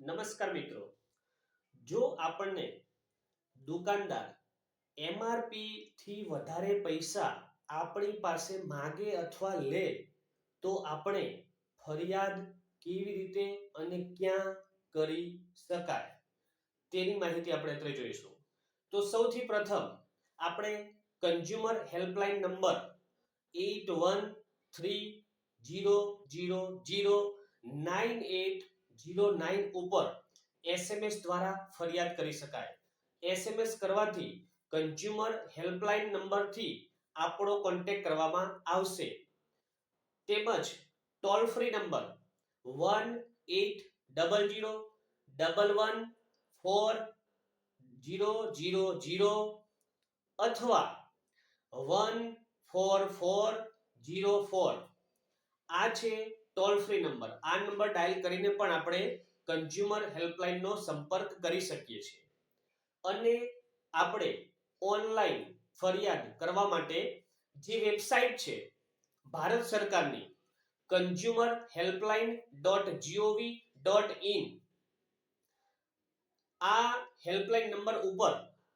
નમસ્કાર મિત્રો. જો આપણને દુકાનદાર એમઆરપી થી વધારે પૈસા આપણી પાસે માગે અથવા લે, તો આપણે ફરિયાદ કેવી રીતે અને ક્યાં કરી શકાય? તેની માહિતી આપણે અત્રે જોઈશું. તો સૌથી પ્રથમ આપણે consumer helpline number eight one three zero zero zero nine eight zero nine ઉપર એસએમએસ દ્વારા ફરિયાદ કરી શકાય. એસએમએસ કરવાથી કન્ઝ્યુમર હેલ્પલાઇન નંબરથી આપણો કોન્ટેક્ટ કરવામાં આવશે. તેમજ toll free number one eight double zero double one four zero zero zero અથવા one four four zero four. આ છે ટોલ ફ્રી નંબર આ નંબર ડાયલ કરીને પણ આપણે કન્ઝ્યુમર હેલ્પલાઇનનો સંપર્ક કરી શકીએ છીએ. અને આપણે ઓનલાઈન ફરિયાદ કરવા માટે જે વેબસાઇટ છે, ભારત સરકારની consumer helpline dot GOV dot in આ હેલ્પલાઇન નંબર ઉપર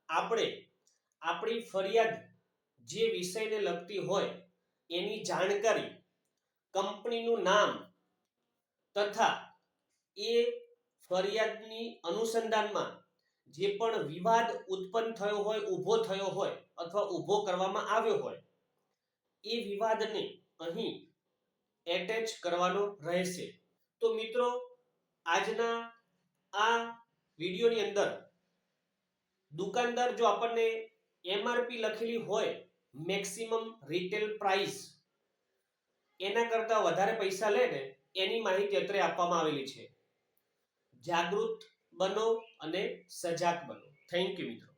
આપણે આપણી ફરિયાદ જે વિષયને લગતી હોય એની જાણકારી કંપનીનું નામ તથા એ ફરિયાદની અનુસંધાનમાં જે પણ વિવાદ ઉત્પન્ન થયો હોય, ઊભો થયો હોય અથવા ઊભો કરવામાં આવ્યો હોય, એ વિવાદને અહીં એટેચ કરવાનો રહેશે. તો મિત્રો, આજના આ વિડીયોની અંદર દુકાનદાર જો આપણને એમઆરપી લખેલી હોય મેક્સિમમ રિટેલ પ્રાઇસ એના કરતા વધારે પૈસા લે ને, એની માહિતી અત્રે આપવામાં આવેલી છે. જાગૃત બનો અને સજાગ બનો. થેન્ક યુ મિત્રો.